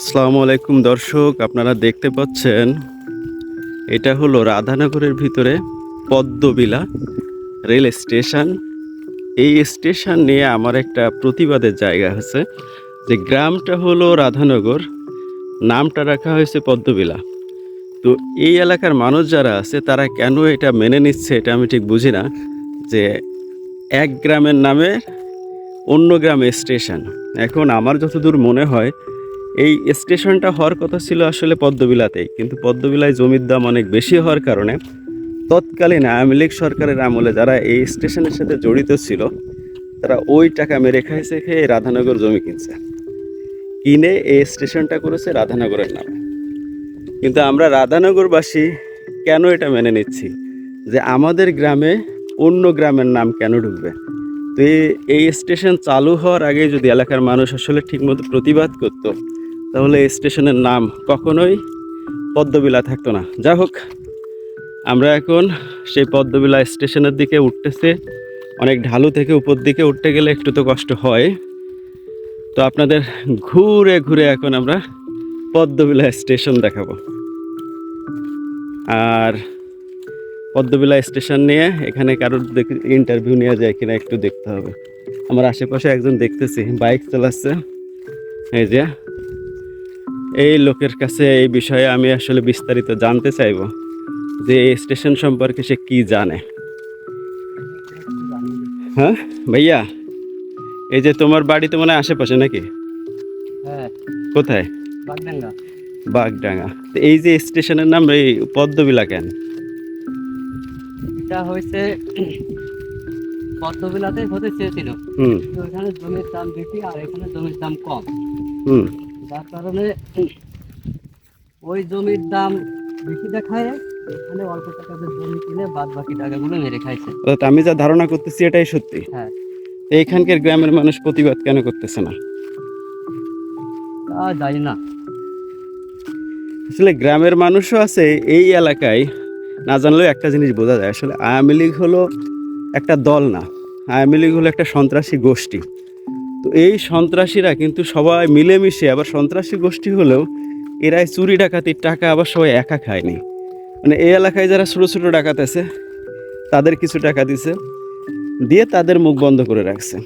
আসসালামু আলাইকুম দর্শক, আপনারা দেখতে পাচ্ছেন, এটা হলো রাধানগরের ভিতরে পদ্মবিলা রেল স্টেশন। এই স্টেশন নিয়ে আমার একটা প্রতিবাদের জায়গা আছে, যে গ্রামটা হলো রাধানগর, নামটা রাখা হয়েছে পদ্মবিলা। তো এই এলাকার মানুষ যারা আছে, তারা কেন এটা মেনে নিচ্ছে এটা আমি ঠিক বুঝি না, যে এক গ্রামের নামে অন্য গ্রামে স্টেশন। এখন আমার যতদূর মনে হয় এই স্টেশনটা হওয়ার কথা ছিল আসলে পদ্মবিলাতেই, কিন্তু পদ্মবিলায় জমির দাম অনেক বেশি হওয়ার কারণে তৎকালীন আওয়ামী লীগ সরকারের আমলে যারা এই স্টেশনের সাথে জড়িত ছিল, তারা ওই টাকা মেরে খাইছে খেয়ে রাধানগর জমি কিনছে। কিনে এই স্টেশনটা করেছে রাধানগরের নামে। কিন্তু আমরা রাধানগরবাসী কেন এটা মেনে নিচ্ছি? যে আমাদের গ্রামে অন্য গ্রামের নাম কেন ঢুকবে? তো এই- এই স্টেশন চালু হওয়ার আগে যদি এলাকার মানুষ আসলে ঠিকমতো প্রতিবাদ করত তাহলে এই স্টেশনের নাম কখনোই পদ্মবিলা থাকতো না। যা হোক, আমরা এখন সেই পদ্মবিলা স্টেশনের দিকে উঠতেছে। অনেক ঢালু থেকে উপর দিকে উঠতে গেলে একটু তো কষ্ট হয়। তো আপনাদের ঘুরে ঘুরে এখন আমরা পদ্মবিলা স্টেশন দেখাবো। আর পদ্মবিলা স্টেশন নিয়ে এখানে কারোর ইন্টারভিউ নেওয়া যায় কিনা একটু দেখতে হবে। আমার আশেপাশে একজন দেখতেছি, বাইক চালাচ্ছে। এই যে এই লোকের কাছে এই বিষয়ে আমি আসলে বিস্তারিত জানতে চাইব যে এই স্টেশন সম্পর্কে সে কি জানে। হ্যাঁ ভাইয়া এই যে তোমার বাড়ি তো মনে হয় আশেপাশে নাকি? হ্যাঁ। কোথায়? বাগডাঙ্গা। বাগডাঙ্গা। তো এই যে স্টেশনের নাম এই পদ্মবিলা কেন? এটা হয়েছে পদ্মবিলাতে হতে চেয়েছিল। হুম। ওখানে জমির দাম বেশি আর এখানে জমির দাম কম। হুম। যার কারণে ওই জমির দাম বেশি দেখায় এখানে অল্প টাকাতে জমি কিনে বাদ বাকি টাকাগুলো মেরে খাইছে। আমি যা ধারণা করতেছি এটাই সত্যি। হ্যাঁ। এইখানকার গ্রামের মানুষ প্রতিবাদ কেন করতেছে না? তা জানি না। আসলে গ্রামের মানুষও আছে এই এলাকায় না জানলেও একটা জিনিস বোঝা যায়। আসলে আওয়ামী লীগ হলো একটা দল না আওয়ামী লীগ হলো একটা সন্ত্রাসী গোষ্ঠী। তো এই সন্ত্রাসীরা কিন্তু সবাই মিলেমিশে, আবার সন্ত্রাসী গোষ্ঠী হলেও এরাই চুরি ডাকাতির টাকা আবার সবাই একা খায়নি। মানে এই এলাকায় যারা ছোটো ছোটো ডাকাত আছে, তাদের কিছু টাকা দিছে, দিয়ে তাদের মুখ বন্ধ করে রাখছে।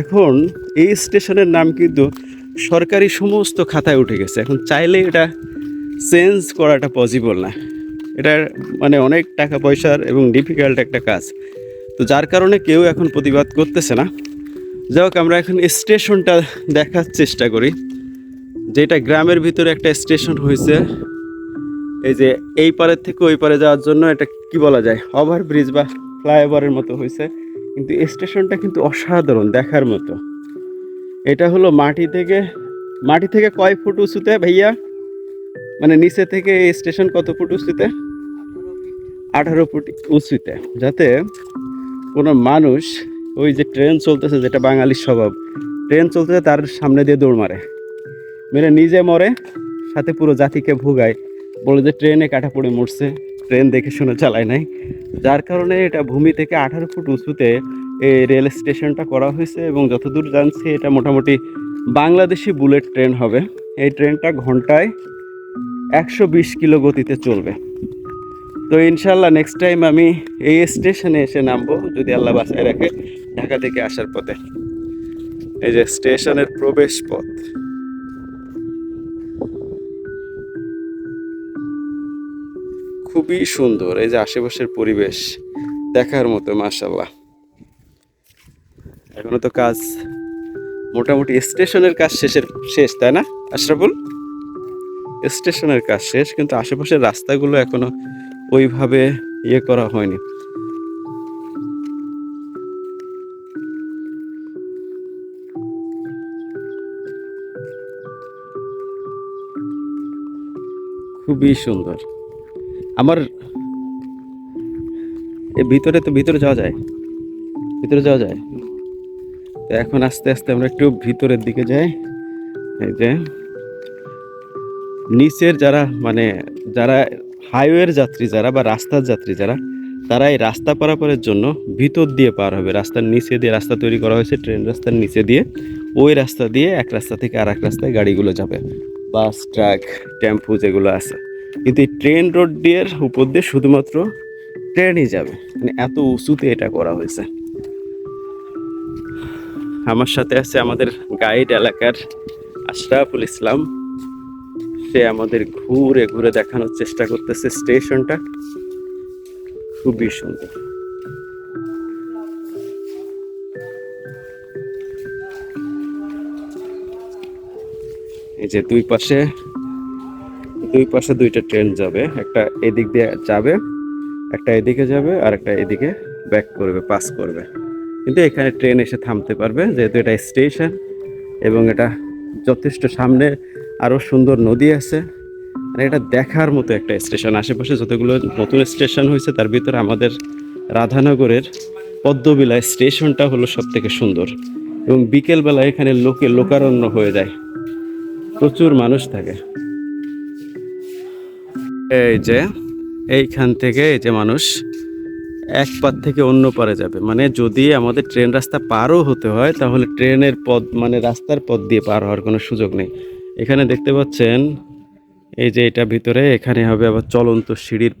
এখন এই স্টেশনের নাম কিন্তু সরকারি সমস্ত খাতায় উঠে গেছে। এখন চাইলে এটা চেঞ্জ করাটা পসিবল না। এটা মানে অনেক টাকা পয়সার এবং ডিফিকাল্ট একটা কাজ। তো যার কারণে কেউ এখন প্রতিবাদ করতেছে না। যাই হোক, আমরা এখন স্টেশনটা দেখার চেষ্টা করি। যেটা গ্রামের ভিতরে একটা স্টেশন হয়েছে। এই যে এই পারের থেকে ওই পারে যাওয়ার জন্য এটা কি বলা যায়? ওভার ব্রিজ বা ফ্লাইওভারের মতো হয়েছে। কিন্তু স্টেশনটা কিন্তু অসাধারণ দেখার মতো। এটা হলো মাটি থেকে মাটি থেকে কয় ফুট উঁচুতে ভাইয়া? মানে নিচে থেকে এই স্টেশন কত ফুট উঁচুতে? আঠারো ফুট উঁচুতে। যাতে কোনো মানুষ ওই যে ট্রেন চলতেছে, যেটা বাঙালির স্বভাব, ট্রেন চলতেছে, তার সামনে দিয়ে দৌড় মারে। মেরে নিজে মরে, সাথে পুরো জাতিকে ভোগায়। বলে যে ট্রেনে কাটা পড়ে মরছে, ট্রেন দেখে শুনে চালায় নাই। যার কারণে এটা ভূমি থেকে আঠারো ফুট উঁচুতে এই রেল স্টেশনটা করা হয়েছে এবং যতদূর জানছি, এটা মোটামুটি বাংলাদেশি বুলেট ট্রেন হবে। এই ট্রেনটা ঘন্টায় একশো বিশ কিলো গতিতে চলবে। তো ইনশাল্লাহ নেক্সট টাইম আমি এই স্টেশনে এসে নামবো, যদি আল্লাহ বাসায় রাখে। ঢাকা থেকে আসার পথে। এই যে স্টেশনের প্রবেশ পথ খুবই সুন্দর, এই যে আশেপাশের পরিবেশ দেখার মতো মাশাল্লাহ এখনও তো কাজ মোটামুটি স্টেশনের কাজ শেষের, শেষ, তাই না, আশরাফুল? স্টেশনের কাজ শেষ, কিন্তু আশেপাশের রাস্তাগুলো এখনও ওইভাবে ইয়ে করা হয়নি। খুবই সুন্দর। আমার এ ভিতরে তো ভিতরে যাওয়া যায়। ভিতরে যাওয়া যায়। এখন আস্তে আস্তে আমরা একটু ভিতরের দিকে যাই। এই যে নিচের যারা মানে যারা হাইওয়ের যাত্রী যারা বা রাস্তার যাত্রী যারা, তারা এই রাস্তা পারাপারের জন্য ভিতর দিয়ে পার হবে। রাস্তার নিচে দিয়ে রাস্তা তৈরি করা হয়েছে, ট্রেন রাস্তার নিচে দিয়ে। ওই রাস্তা দিয়ে এক রাস্তা থেকে আর এক রাস্তায় গাড়িগুলো যাবে। বাস, ট্রাক, টেম্পু যেগুলো আছে। কিন্তু এই ট্রেন রোড দিয়ে উপর দিয়ে শুধুমাত্র ট্রেনই যাবে। মানে এত উঁচুতে এটা করা হয়েছে। আমার সাথে আছে আমাদের গাইড এলাকার আশরাফুল ইসলাম। সে আমাদের ঘুরে ঘুরে দেখানোর চেষ্টা করতেছে স্টেশনটা খুবই সুন্দর। এই যে দুই পাশে দুই পাশে দুইটা ট্রেন যাবে। একটা এদিক দিয়ে যাবে, একটা এদিকে যাবে, আর একটা এদিকে ব্যাক করবে পাস করবে। কিন্তু এখানে ট্রেন এসে থামতে পারবে, যেহেতু এটা স্টেশন এবং এটা যথেষ্ট সামনে আরও সুন্দর নদী আছে। আর এটা দেখার মতো একটা স্টেশন আশেপাশে যতগুলো নতুন স্টেশন হয়েছে, তার ভিতরে আমাদের রাধানগরের পদ্মবিলা স্টেশনটা হলো সব থেকে সুন্দর। এবং বিকেলবেলা এখানে লোকে লোকারণ্য হয়ে যায়। প্রচুর মানুষ থাকে। এই যে, এইখান থেকে এই যে মানুষ এক পার থেকে অন্য পারে যাবে। মানে যদি আমাদের ট্রেন রাস্তা পারও হতে হয়, তাহলে ট্রেনের পথ মানে রাস্তার পথ দিয়ে পার হওয়ার কোনো সুযোগ নেই। এখানে দেখতে পাচ্ছেন, এই যে এটা ভিতরে, এখানে হবে আবার চলন্ত সিঁড়ির